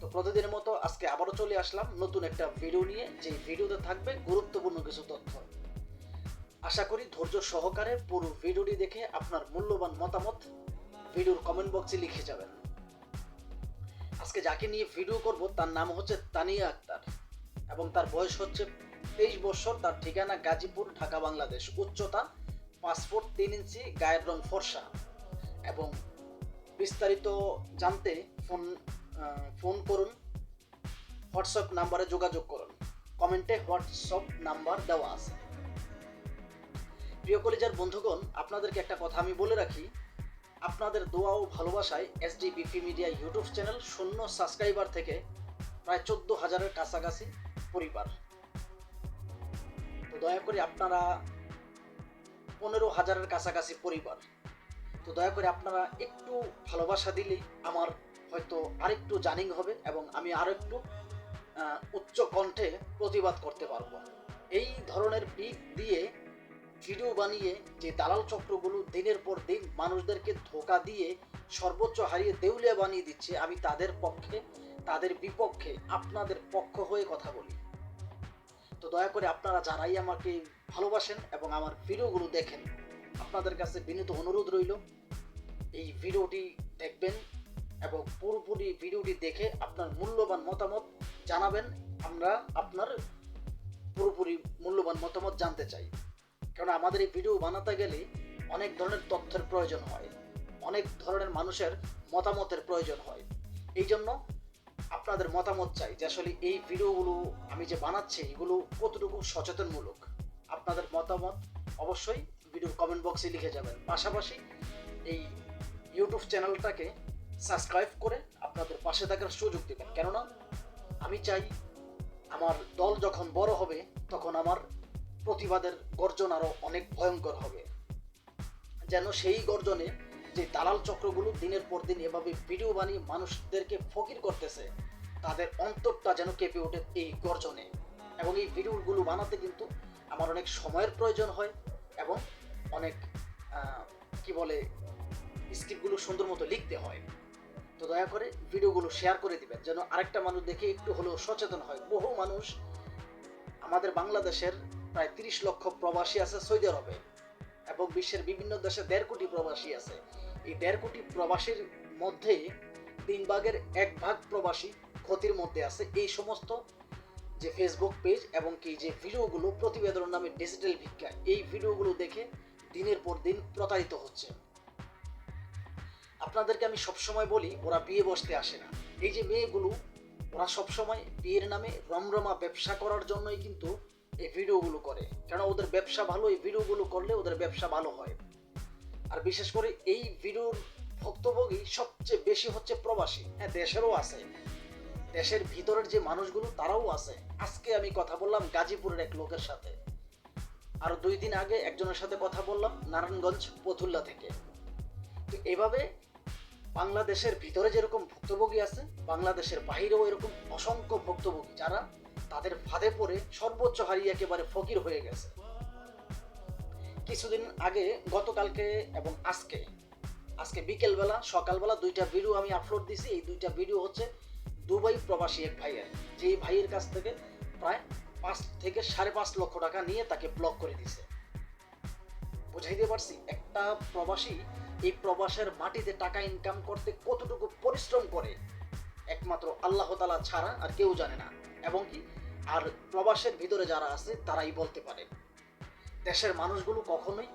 তো প্রতিদিনের মতো আজকে আবারও চলে আসলাম নতুন একটা ভিডিও নিয়ে। যে ভিডিওতে থাকবে গুরুত্বপূর্ণ কিছু তথ্য। আশা করি ধৈর্য সহকারে পুরো ভিডিওটি দেখে আপনার মূল্যবান মতামত ভিডিওর কমেন্ট বক্সে লিখে যাবেন। আজকে যাকে নিয়ে ভিডিও করব তার নাম হচ্ছে তানিয়া আক্তার এবং তার বয়স হচ্ছে তেইশ বছর। তার ঠিকানা গাজীপুর, ঢাকা, বাংলাদেশ। উচ্চতা পাসপোর্ট তিন ইঞ্চি, গায়ের রং ফর্সা এবং বিস্তারিত জানতে ফোন ফোন করুন হোয়াটসঅ্যাপ নাম্বারে যোগাযোগ করুন। কমেন্টে হোয়াটসঅ্যাপ নাম্বার দেওয়া আছে। প্রিয় কলেজের বন্ধুগণ, আপনাদেরকে একটা কথা আমি বলে রাখি। আপনাদের দোয়া ও ভালোবাসায় এসডিবিপি মিডিয়া ইউটিউব চ্যানেল শূন্য সাবস্ক্রাইবার থেকে প্রায় চোদ্দ হাজারের কাছাকাছি পরিবার। তো দয়া করে আপনারা পনেরো হাজারের কাছাকাছি পরিবার। তো দয়া করে আপনারা একটু ভালোবাসা দিলেই আমার হয়তো আরেকটু জানিং হবে এবং আমি আরেকটু আহ, উচ্চ কণ্ঠে প্রতিবাদ করতে পারব। এই ধরনের পিক দিয়ে ভিডিও বানিয়ে যে দালাল চক্রগুলো দিনের পর দিন মানুষদেরকে ধোকা দিয়ে সর্বোচ্চ হারিয়ে দেউলিয়া বানিয়ে দিচ্ছে আমি তাদের পক্ষে তাদের বিপক্ষে আপনাদের পক্ষ হয়ে কথা বলি। তো দয়া করে আপনারা যারাই আমাকে ভালোবাসেন এবং আমার ভিডিওগুলো দেখেন আপনাদের কাছে বিনীত অনুরোধ রইল এই ভিডিওটি দেখবেন এবং পুরোপুরি ভিডিওটি দেখে আপনার মূল্যবান মতামত জানাবেন। আমরা আপনার পুরোপুরি মূল্যবান মতামত জানতে চাই। কারণ আমাদের এই ভিডিও বানাতে গেলে অনেক ধরনের তথ্যের প্রয়োজন হয়। অনেক ধরনের মানুষের মতামতের প্রয়োজন হয়। এই জন্য আপনাদের মতামত চাই যে আসলে এই ভিডিওগুলো আমি যে বানাচ্ছি, এগুলো কতটুকু সচেতনমূলক? আপনাদের মতামত অবশ্যই ভিডিও কমেন্ট বক্সে লিখে যাবেন। পাশাপাশি এই ইউটিউব চ্যানেলটাকে সাবস্ক্রাইব করে আপনাদের পাশে থাকার সুযোগ দেবেন। কেননা আমি চাই আমার দল যখন বড় হবে, তখন আমার প্রতিবাদের গর্জন আরও অনেক ভয়ঙ্কর হবে। যেন সেই গর্জনে যে দালাল চক্রগুলো দিনের পর দিন এভাবে ভিডিও বানিয়ে মানুষদেরকে ফকির করতেছে, তাদের অন্তরটা যেন কেঁপে ওঠে এই গর্জনে। এবং এই ভিডিওগুলো বানাতে কিন্তু আমার অনেক সময়ের প্রয়োজন হয় এবং অনেক কি বলে, স্ক্রিপ্টগুলো সুন্দর মতো লিখতে হয়। তো দয়া করে ভিডিওগুলো শেয়ার করে দিবেন, যেন আরেকটা মানুষ দেখে একটু হলেও সচেতন হয়। বহু মানুষ আমাদের বাংলাদেশের প্রায় তিরিশ লক্ষ প্রবাসী আছে সৌদি আরবে এবং বিশ্বের বিভিন্ন দেশে দেড় কোটি প্রবাসী আছে। এই দেড় কোটি প্রবাসীর মধ্যে তিন ভাগের এক ভাগ প্রবাসী ক্ষতির মধ্যে আছে। এই সমস্ত যে ফেসবুক পেজ এবং কি যে ভিডিওগুলো প্রতিবেদন নামে ডিজিটাল ভিক্ষা, এই ভিডিওগুলো দেখে দিনের পর দিন প্রতারিত হচ্ছে। আপনাদেরকে আমি সবসময় বলি, ওরা বিয়ে বসতে আসে না। এই যে মেয়েগুলো, ওরা সবসময় বিয়ের নামে রমরমা ব্যবসা করার জন্যই কিন্তু এই ভিডিওগুলো করে। কেন ওদের ব্যবসা ভালো, এই ভিডিওগুলো করলে ওদের ব্যবসা ভালো হয়। আর বিশেষ করে এই ভিডিওর ভক্তভোগী সবচেয়ে বেশি হচ্ছে প্রবাসী। হ্যাঁ দেশেরও আছে। দেশের ভিতরের যে মানুষগুলো, তারাও আছে। আজকে আমি কথা বললাম গাজীপুরের এক লোকের সাথে। আর দুই দিন আগে একজনের সাথে কথা বললাম নারায়ণগঞ্জ, পথুল্লা থেকে। তো এভাবে বাংলাদেশের ভিতরে যেরকম ভুক্তভোগী আছে, বাংলাদেশের বাইরেও এরকম অসংখ্য ভুক্তভোগী যারা তাদের ফাঁদে পড়ে সর্বোচ্চ হারিয়ে একেবারে ফকির হয়ে গেছে। কিছুদিন আগে, গতকালকে এবং আজকে আজকে বিকেলবেলা, সকালবেলা দুইটা ভিডিও আমি আপলোড দিছি। এই দুইটা ভিডিও হচ্ছে দুবাই প্রবাসী এক ভাইয়ের। যেই ভাইয়ের কাছ থেকে প্রায় পাঁচ থেকে সাড়ে পাঁচ লক্ষ টাকা নিয়ে তাকে ব্লক করে দিছে। বুঝাইতে পারছি, একটা প্রবাসী এই প্রবাসের মাটিতে টাকা ইনকাম করতে কতটুকু পরিশ্রম করে? একমাত্র আল্লাহ তালা ছাড়া আর কেউ জানে না। এবং কি? আর প্রবাসের ভিতরে যারা আছে, তারাই বলতে পারে। দেশের মানুষগুলো কখনোই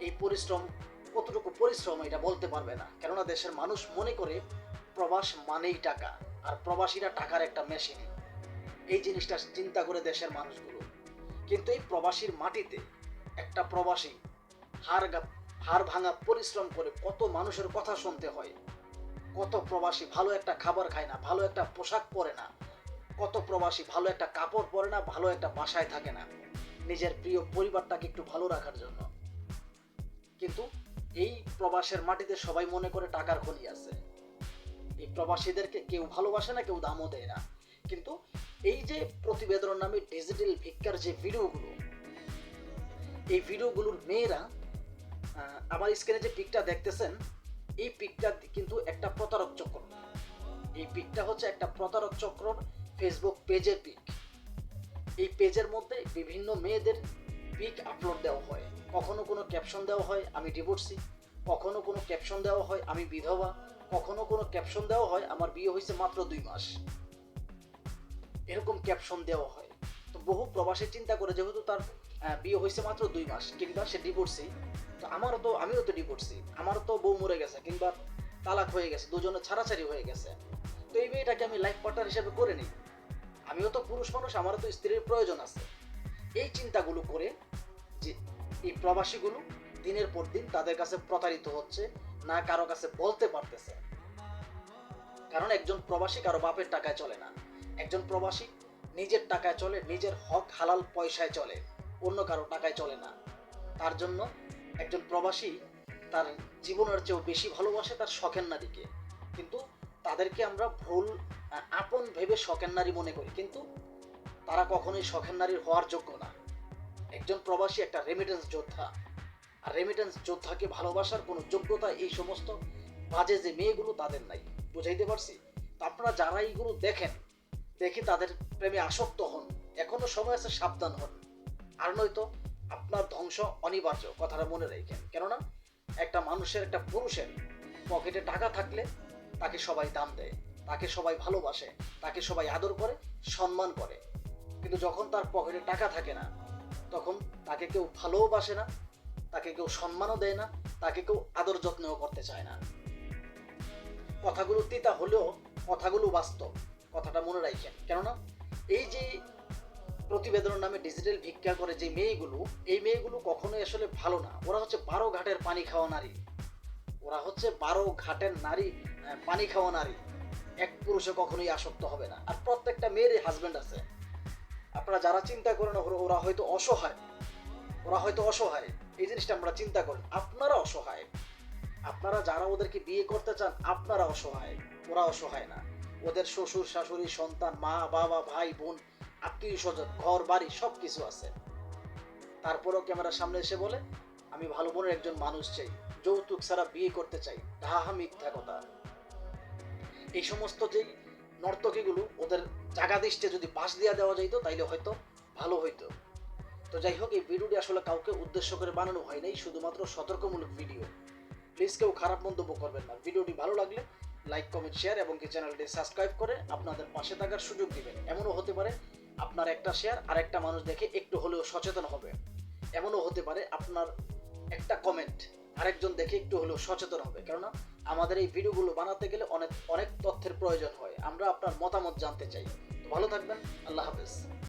এই পরিশ্রম, কতটুকু পরিশ্রম এটা বলতে পারবে না। কেননা দেশের মানুষ মনে করে প্রবাস মানেই টাকা, আর প্রবাসীরা টাকার একটা মেশিন এই জিনিসটা চিন্তা করে দেশের মানুষগুলো। কিন্তু এই প্রবাসীর মাটিতে একটা প্রবাসী হার হাড় ভাঙা পরিশ্রম করে কত মানুষের কথা শুনতে হয়। কত প্রবাসী ভালো একটা খাবার খায় না, ভালো একটা পোশাক পরে না। কত প্রবাসী ভালো একটা কাপড় পরে না, ভালো একটা বাসায় থাকে না। নিজের প্রিয় পরিবারটাকে একটু ভালো রাখার জন্য। কিন্তু এই প্রবাসের মাটিতে সবাই মনে করে টাকার খনি আছে। এই প্রবাসীদেরকে কেউ ভালোবাসে না, কেউ দামও দেয় না। কিন্তু এই যে প্রতিবেদন নামে ডিজিটাল ভিক্ষার যে ভিডিওগুলো এই ভিডিওগুলোর মেয়েরা আমার স্ক্রিনে যে পিকটা দেখতেছেন, এই পিকটা কিন্তু একটা প্রতারক চক্র। এই পিকটা হচ্ছে একটা প্রতারক চক্রর ফেসবুক পেজের পিক এই পেজের মধ্যে বিভিন্ন মেয়েদের পিক আপলোড দেওয়া হয়। কখনো কোনো ক্যাপশন দেওয়া হয়, আমি ডিভোর্সি কখনো কোনো ক্যাপশন দেওয়া হয়, আমি বিধবা। কখনো কোনো ক্যাপশন দেওয়া হয়, আমার বিয়ে হয়েছে মাত্র দুই মাস। এরকম ক্যাপশন দেওয়া হয়। তো বহু প্রবাসী চিন্তা করে যেহেতু তার বিয়ে হয়েছে মাত্র দুই মাস কিংবা সে ডিভোর্সি তো আমারও তো, আমিও তো ডিভোর্সি আমারও তো বউ মরে গেছে, কিংবা তালাক হয়ে গেছে, দুজনে ছাড়াছাড়ি হয়ে গেছে। তো এই মেয়েটাকে আমি লাইফ পার্টনার হিসেবে করে নিই। আমিও তো পুরুষ মানুষ, আমারও তো স্ত্রীর প্রয়োজন আছে। এই চিন্তাগুলো করে যে এই প্রবাসীগুলো দিনের পর দিন তাদের কাছে প্রতারিত হচ্ছে, না কারও কাছে বলতে পারতেছে। কারণ একজন প্রবাসী কারও বাপের টাকায় চলে না। একজন প্রবাসী নিজের টাকায় চলে, নিজের হক, হালাল পয়সায় চলে, অন্য কারও টাকায় চলে না। তার জন্য একজন প্রবাসী তার জীবনের চেয়েও বেশি ভালোবাসে তার শখের নারীকে। কিন্তু তাদেরকে আমরা ভুল আপন ভেবে শখের নারী মনে করি। কিন্তু তারা কখনোই শখের নারীর হওয়ার যোগ্য না। একজন প্রবাসী একটা রেমিটেন্স যোদ্ধা। আর রেমিটেন্স যোদ্ধাকে ভালোবাসার কোনো যোগ্যতা এই সমস্ত বাজে যে মেয়েগুলো তাদের নাই। বুঝাইতে পারছি? আপনারা যারা এইগুলো দেখেন, দেখি তাদের প্রেমে আসক্ত হন, এখনও সময় আছে সাবধান হন। আর নয়তো আপনার ধ্বংস অনিবার্য, কথাটা মনে রাখেন। কেননা, একটা মানুষের, একটা পুরুষের পকেটে টাকা থাকলে তাকে সবাই দাম দেয়, তাকে সবাই ভালোবাসে, তাকে সবাই আদর করে, সম্মান করে। কিন্তু যখন তার পকেটে টাকা থাকে না, তখন তাকে কেউ ভালোবাসে না, তাকে কেউ সম্মানও দেয় না, তাকে কেউ আদর যত্নও করতে চায় না। কথাগুলো তিতা হলেও, কথাগুলো বাস্তব, কথাটা মনে রাখেন। কেননা, এই যে প্রতিবেদনের নামে ডিজিটাল ভিক্ষা করে যে মেয়েগুলো, এই মেয়েগুলো কখনোই আসলে ভালো না। ওরা হচ্ছে বারো ঘাটের পানি খাওয়া নারী। ওরা হচ্ছে বারো ঘাটের নারী পানি খাওয়া নারী। এক পুরুষে কখনোই আসক্ত হবে না। আর প্রত্যেকটা মেয়েরই হাজব্যান্ড আছে। আপনারা যারা চিন্তা করেন, ওরা- হয়তো অসহায়। ওরা হয়তো অসহায়। এই জিনিসটা আমরা চিন্তা করেন আপনারা অসহায়। আপনারা যারা ওদেরকে বিয়ে করতে চান, আপনারা অসহায়। ওরা অসহায় না। ওদের শ্বশুর, শাশুড়ি, সন্তান, মা, বাবা, ভাই, বোন আত্মীয় স্বজন ঘর, বাড়ি সব কিছু আছে। তারপরেও ক্যামেরার সামনে এসে বলে, আমি ভালো মনের একজন মানুষ চাই, যৌতুক ছাড়া বিয়ে করতে চাই। ডাহা মিথ্যা কথা। এই সমস্ত যে নর্তকীগুলো ওদের জাগা দৃষ্টে যদি পাশ দিয়া দেওয়া যাইতো, তাইলে হয়তো ভালো হইতো। তো যাই হোক, এই ভিডিওটি আসলে কাউকে উদ্দেশ্য করে বানানো হয় নাই, শুধুমাত্র সতর্কমূলক ভিডিও। প্লিজ কেউ খারাপ মন্তব্য করবেন না। ভিডিওটি ভালো লাগলে লাইক, কমেন্ট, শেয়ার এবং চ্যানেলটি সাবস্ক্রাইব করে আপনাদের পাশে থাকার সুযোগ দিবেন। এমনও হতে পারে আপনার একটা শেয়ার আর একটা মানুষ দেখে একটু হলেও সচেতন হবে। এমনও হতে পারে আপনার একটা কমেন্ট আরেকজন দেখে একটু হলেও সচেতন হবে। কেননা আমাদের এই ভিডিওগুলো বানাতে গেলে অনেক অনেক তথ্যের প্রয়োজন হয়। আমরা আপনার মতামত জানতে চাই। ভালো থাকবেন। আল্লাহ হাফেজ।